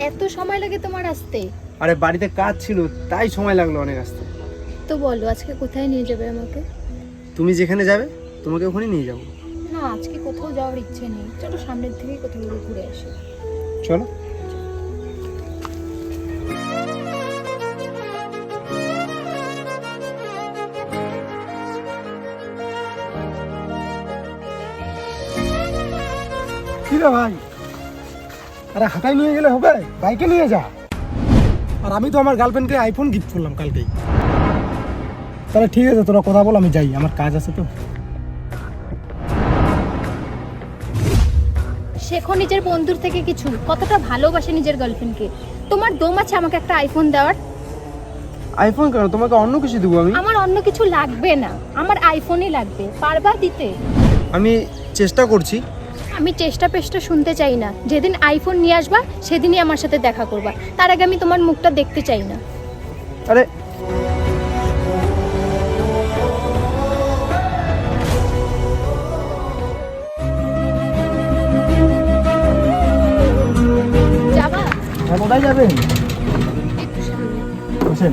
এত সময় লাগে তোমার আসতে? আরে বাড়িতে কাজ ছিল তাই সময় লাগল অনেক আসতে। তো বলো আজকে কোথায় নিয়ে যাবে আমাকে? তুমি যেখানে যাবে তোমাকে ওখানে নিয়ে যাব। না আজকে কোথাও যাওয়ার ইচ্ছে নেই। চলো সামনের দিকেই কোথাও ঘুরে ঘুরে আসি। চলো। রে ভাই? আরে হাঁটাই নিয়ে গেলে হবে বাইকে নিয়ে যা। আর আমি তো আমার গার্লফ্রেন্ডকে আইফোন গিফট করলাম কালকেই। তাহলে ঠিক আছে তোরা কথা বল আমি যাই আমার কাজ আছে তো। শেখো নিজের বন্ধুর থেকে কিছু কতটা ভালোবাসে নিজের গার্লফ্রেন্ডকে তোমার দম আছে আমাকে একটা আইফোন দেওয়ার? আইফোন কেন? তোমাকে অন্য কিছু দেবো আমি? আমার অন্য কিছু লাগবে না আমার আইফোনই লাগবে পারবা দিতে? আমি চেষ্টা করছি। আমি চেষ্টা পেষ্টা শুনতে চাই না। যেদিন আইফোন নিয়ে আসবা সেদিনই আমার সাথে দেখা করবা। তার আগে আমি তোমার মুখটা দেখতে চাই না। আরে। যাবা? হ্যাঁ কোথায় যাবেন? বসেন।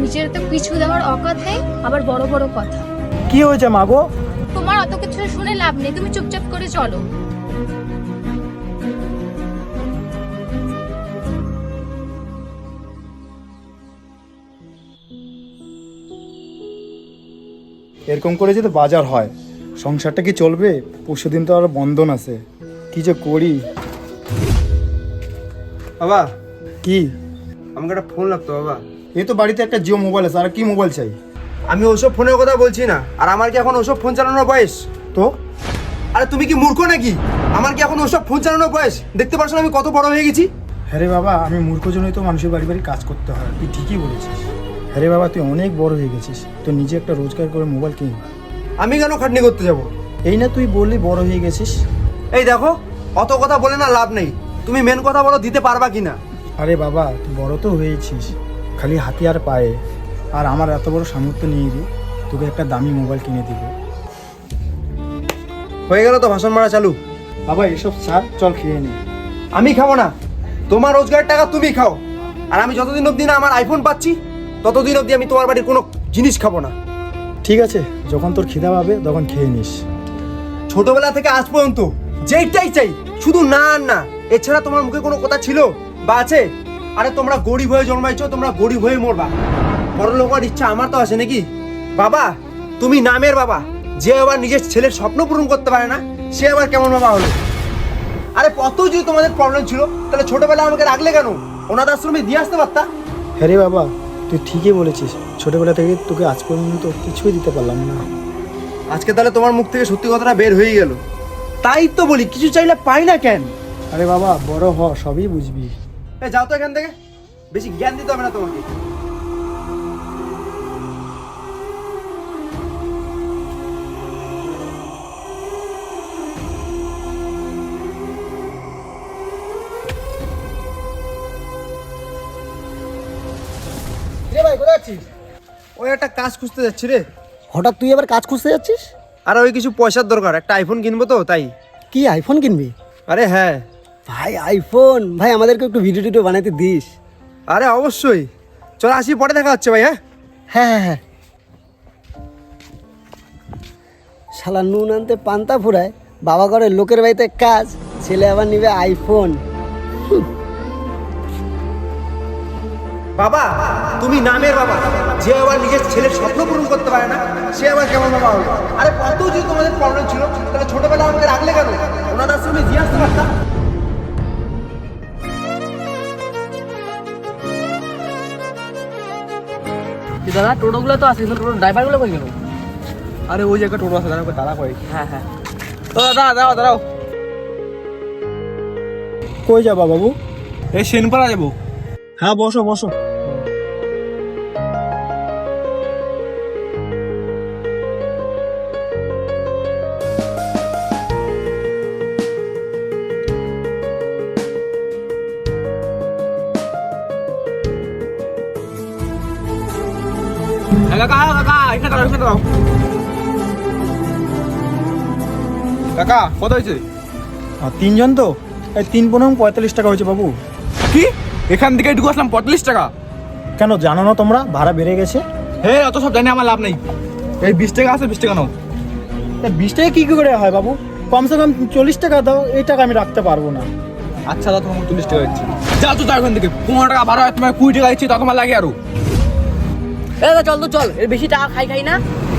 নিজের তো কিছু দেওয়ার অকাত নেই আবার বড় বড় কথা। কি হয়েছে মাগো তোমার অত কিছু শুনে লাভ নেই। তুমি চুপচাপ করে চলো। এরকম করে যদি বাজার হয় সংসারটা কি চলবে? পরশু দিন তো আর বন্ধন আছে। কি যে করি? বাবা। কি? আমাকে একটা ফোন লাগতো বাবা। এই তো বাড়িতে একটা জিও মোবাইল আছে আর কি মোবাইল চাই? আমি ওসব ফোনের কথা বলছি না। আর আমার কি এখন ওসব ফোন চালানোর বয়স? তো? আরে তুমি কি মূর্খ নাকি? আমার কি এখন ওসব ফোন চালানোর বয়স? দেখতে পারছ না আমি কত বড় হয়ে গেছি? হ্যাঁ রে বাবা আমি মূর্খ জন্যই তো মানুষের বাড়ি বাড়ি কাজ করতে হয়। তুই ঠিকই বলেছিস। হ্যাঁ রে বাবা তুই অনেক বড় হয়ে গেছিস। তো নিজে একটা রোজগার করে মোবাইল কিন। আমি কেন খাটনি করতে যাব? এই না তুই বললি বড় হয়ে গেছিস। এই দেখো অত কথা বলে না লাভ নেই। তুমি মেন কথা বলো দিতে পারবা কিনা? আরে বাবা তুই বড় তো হয়েছিস। খালি হাতিয়ার পায়ে। আর আমার এত বড় সামর্থ্য নিয়ে রে তোকে একটা দামি মোবাইল কিনে দিব। হয়ে গেল তো ভাষণ মারা চালু। বাবা এসব ছাড় চল খেয়ে নি। আমি খাব না। তোমার রোজগারের টাকা তুমি খাও। আর আমি যতদিন অবধি না আমার আইফোন পাচ্ছি ততদিন অবধি আমি তোমার বাড়ির কোনো জিনিস খাব না। ঠিক আছে যখন তোর খিদা পাবে তখন খেয়ে নিস। ছোটবেলা থেকে আজ পর্যন্ত যেইটাই চাই শুধু না আর না এছাড়া তোমার মুখে কোনো কথা ছিল বা আছে? আরে তোমরা গরিব হয়ে জন্মাইছো তোমরা গরিব হয়ে মরবা। বড় লোক হওয়ার ইচ্ছা আমার তো আছে নাকি? বাবা তুমি নামের বাবা। যে আবার নিজের ছেলের স্বপ্ন পূরণ করতে পারে না সে আবার কেমন বাবা হলো? আরে কত যদি তোমাদের প্রবলেম ছিল তাহলে ছোটবেলায় আমাকে রাখলে কেন? অনাথ আশ্রমে দিয়ে আসতে পারতা? হ্যাঁ রে বাবা তুই ঠিকই বলেছিস। ছোটবেলা থেকে তোকে আজ পর্যন্ত কিছুই দিতে পারলাম না। আজকে তাহলে তোমার মুখ থেকে সত্যি কথাটা বের হয়ে গেল। তাই তো বলি কিছু চাইলে পাই না কেন? আরে বাবা বড় হ সবই বুঝবি। এ যাও তো এখান থেকে। বেশি জ্ঞান দিতে হবে না তোমাকে। একটা কাজ খুঁজতে যাচ্ছি রে। হঠাৎ তুই আবার কাজ খুঁজতে যাচ্ছিস? আর ওই কিছু পয়সার দরকার একটা আইফোন কিনবো তো তাই। কি আইফোন কিনবি? আরে হ্যাঁ। ভাই আইফোন ভাই আমাদেরকে একটু ভিডিও টিডিও বানাইতে দিস। আরে অবশ্যই। চল আসি পরে দেখা হচ্ছে ভাই হ্যাঁ? হ্যাঁ হ্যাঁ হ্যাঁ। শালা নুন আনতে পান্তা ফুরায় বাবা ঘরের লোকের বাড়িতে কাজ ছেলে আবার নিবে আইফোন বাবা তুমি নামের বাবা। যে আবার নিজের ছেলের স্বপ্ন পূরণ করতে পারে না সে আবার কেমন বাবা হবে? আরে কত যদি তোমাদের প্রবলেম ছিল তাহলে ছোটবেলা আমাকে রাখলে কেন? ওনার আশ্রমে দিয়ে আসতে পারতাম? দাদা টোটোগুলো তো আছে টোটো ড্রাইভারগুলো কই গেল? আরে ওই জায়গায় টোটো আছে দাঁড়া দাঁড়া করে হ্যাঁ হ্যাঁ। ও দাদা দাঁড়াও দাঁড়াও। কই যাবা বাবু? এই সেনপাড়া যাব। হ্যাঁ বসো বসো। কাকা কাকা এখানে দাঁড়াও এখানে দাঁড়াও। কাকা কত হয়েছে? তিনজন তো? এই তিন পনেরো পঁয়তাল্লিশ টাকা হয়েছে বাবু। কি? এখান থেকে এটুকু আসলাম পঁয়তাল্লিশ টাকা? কেন জানো না তোমরা? ভাড়া বেড়ে গেছে। হে অত সব জানি আমার লাভ নেই। এই বিশ টাকা আছে বিশ টাকা নাও। বিশ টাকা কী করে হয় বাবু? কমসে কম চল্লিশ টাকা দাও এই টাকা আমি রাখতে পারব না। আচ্ছা দাদা তোমার চল্লিশ টাকা দিচ্ছি। যাও তো যাও এখান থেকে। পনেরো টাকা ভাড়া তোমার কুড়ি টাকা দিচ্ছি তা তোমার লাগে আরও। দাদা চল তো চল। এর বেশি টাকা খাই খাই না।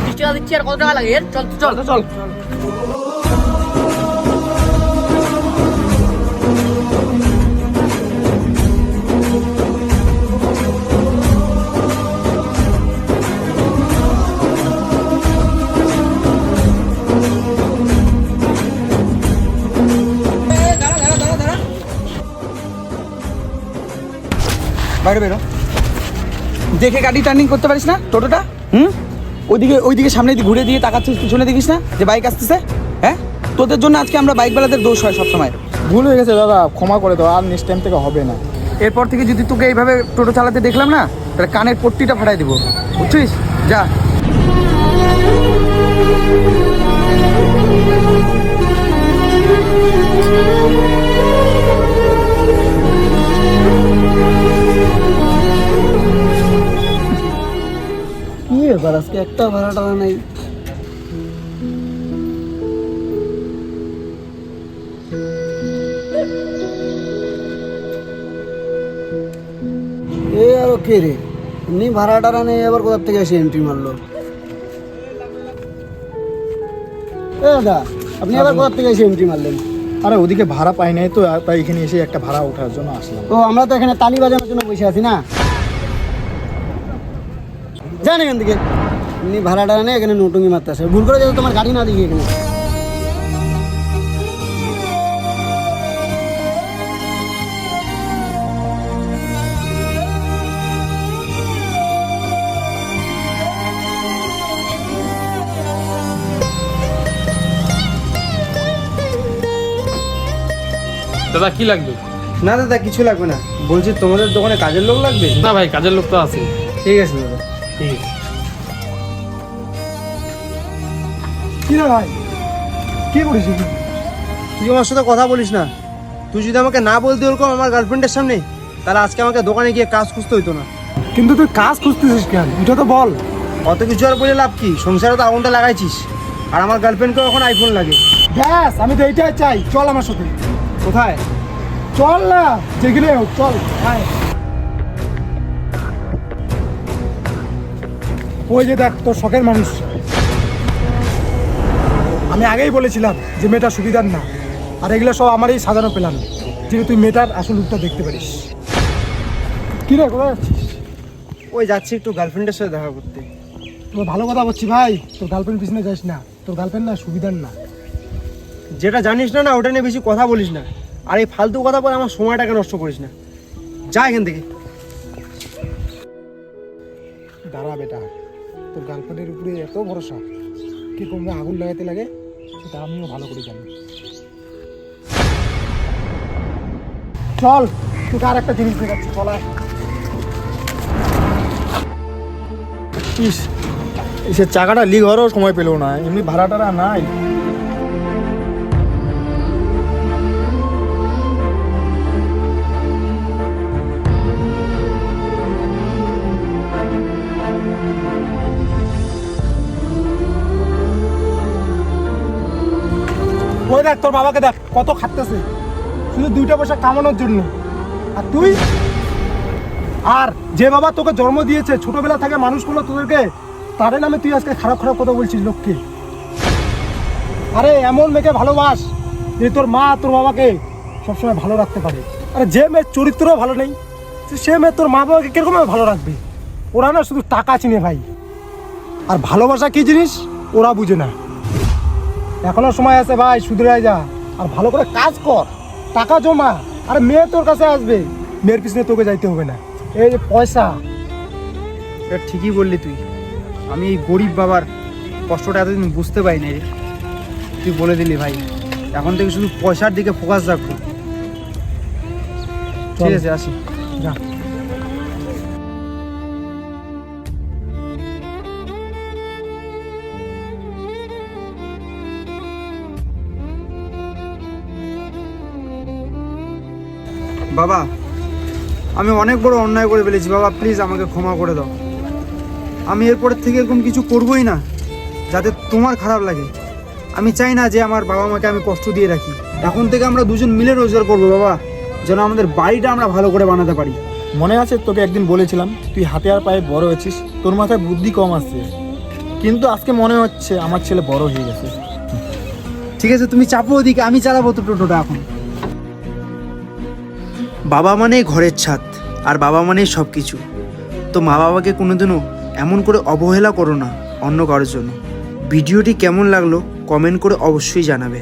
বিশ টাকা দিচ্ছি আর কত টাকা লাগে? এর চল তো চল। চল চল। বাইরে বেরো। দেখে গাড়ি টার্নিং করতে পারিস না? টোটোটা? হুম? ওইদিকে ওইদিকে সামনে দিকে ঘুরে দিয়ে তাকাচ্ছিস পিছনে দেখিস না যে বাইক আসতেছে? হ্যাঁ? তোদের জন্য আজকে আমরা বাইকওয়ালাদের দোষ হয় সবসময়। ভুল হয়ে গেছে দাদা ক্ষমা করে দাও আর নেক্সট টাইম থেকে হবে না। এরপর থেকে যদি তোকে এইভাবে টোটো চালাতে দেখলাম না তাহলে কানের পট্টিটা ফাটাই দিব। বুঝছিস? যা। কি ব্যাপার আজকে একটা ভাড়া টাড়া নাই। এ আরও কে রে? এমনি ভাড়া টাড়া নেই আবার কোথা থেকে এসে এন্ট্রি মারলো? এ দাদা আপনি আবার কোথা থেকে এসে এন্ট্রি মারলেন? আরে ওদিকে ভাড়া পাই নাই তো তাই এখানে এসে একটা ভাড়া ওঠার জন্য আসলাম। ও আমরা তো এখানে তালি বাজানোর জন্য বসে আছি না? যান এখান থেকে। এমনি ভাড়া টাড়া নেই এখানে নোটুঙ্গি মারতে আসে ভুল করে যাতে তোমার গাড়ি না দিকে এখানে। দাদা কি লাগবে? না দাদা কিছু লাগবে না। বলছি তোমাদের দোকানে কাজের লোক লাগবে? না ভাই কাজের লোক তো আছে ঠিক আছে দাদা। ঠিক কি রে ভাই? কি করিস? তুই আমার সাথে কথা বলিস না। তুই যদি আমাকে না বলতে ওরকম আমার গার্লফ্রেন্ডের সামনে তাহলে আজকে আমাকে দোকানে গিয়ে কাজ খুঁজতে হইতো না। কিন্তু তুই কাজ খুঁজতেছিস কেন? এটা তো বল। অত কিছু আর বলে লাভ কি? সংসারে তো আগুনটা লাগাইছিস। আর আমার গার্লফ্রেন্ডকেও এখন আইফোন লাগে। ব্যাস আমি তো এইটাই চাই। চল আমার সাথে। কোথায়? চল না যেখানে হোক চল। আয়। ওই যে দেখ তোর শখের মানুষ। আমি আগেই বলেছিলাম যে মেয়েটা সুবিধার না। আর এগুলো সব আমারই সাজানো পেলাম যে তুই মেয়েটার আসল রূপটা দেখতে পারিস। কি রে কোথায় যাচ্ছিস? ওই যাচ্ছি একটু গার্লফ্রেন্ডের সাথে দেখা করতে। তোর ভালো কথা বলছি ভাই তোর গার্লফ্রেন্ড পিছনে যাস না। তোর গার্লফ্রেন্ড না সুবিধার না। যেটা জানিস না না ওটা নিয়ে বেশি কথা বলিস না। আর এই ফালতু কথা বলে আমার সময়টাকে নষ্ট করিস না। যা এখান থেকে। দাঁড়া বেটা। তোর গার্লফ্রেন্ডের উপরে এত ভরসা। কি কমবে আগুন লাগাতে লাগে? সেটা আমিও ভালো করে জানি। চল, তোকে আর একটা জিনিস দেখাচ্ছি চলায় ইস সে চাকাটা লিক হওয়ারও সময় পেল না, এমনি ভাড়াটারা নাই। দেখ, তোর বাবাকে দেখ, কত খাটতেছে। শুধু দুইটা পয়সা কামানোর জন্য। আর তুই? আর যে বাবা তোকে জন্ম দিয়েছে, ছোটবেলা থেকে মানুষ করল তোদেরকে, তাদের নামে তুই আজকে খারাপ খারাপ কথা বলছিস, লোককে। আরে, এমন মেয়েকে ভালোবাস, যে তোর মা তোর বাবাকে সবসময় ভালো রাখতে পারে। আরে, যে মেয়ের চরিত্র ভালো নেই, সে মেয়ে তোর মা বাবাকে কীরকম ভালো রাখবে? ওরা না শুধু টাকা চিনে ভাই। আর ভালোবাসা কি জিনিস? ওরা বুঝে না। এখনও সময় আছে ভাই শুধরাই যা। আর ভালো করে কাজ কর টাকা জমা আর মেয়ে তোর কাছে আসবে। মেয়ের পিছনে তোকে যাইতে হবে না। এই যে পয়সা। এটা ঠিকই বললি তুই। আমি এই গরিব বাবার কষ্টটা এতদিন বুঝতে পারি না রে। তুই বলে দিলি ভাই এখন থেকে শুধু পয়সার দিকে ফোকাস রাখব। ঠিক আছে আসি। যা। বাবা আমি অনেক বড় অন্যায় করে ফেলেছি। বাবা প্লিজ আমাকে ক্ষমা করে দাও। আমি এরপরের থেকে এরকম কিছু করবোই না যাতে তোমার খারাপ লাগে। আমি চাই না যে আমার বাবা মাকে আমি কষ্ট দিয়ে রাখি। এখন থেকে আমরা দুজন মিলে রোজগার করব বাবা যেন আমাদের বাড়িটা আমরা ভালো করে বানাতে পারি। মনে আছে তোকে একদিন বলেছিলাম তুই হাতে আর পায়ে বড় হয়েছিস তোর মাথায় বুদ্ধি কম আসছে কিন্তু আজকে মনে হচ্ছে আমার ছেলে বড় হয়ে গেছে। ঠিক আছে তুমি চাপো ওদিকে আমি চালাবো তো টোটোটা এখন। বাবা মানে ঘরের ছাদ, আর বাবা মানে সব কিছু তো মা বাবাকে কোনোদিনও এমন করে অবহেলা করো না অন্য কারোর জন্য। ভিডিওটি কেমন লাগল কমেন্ট করে অবশ্যই জানাবে।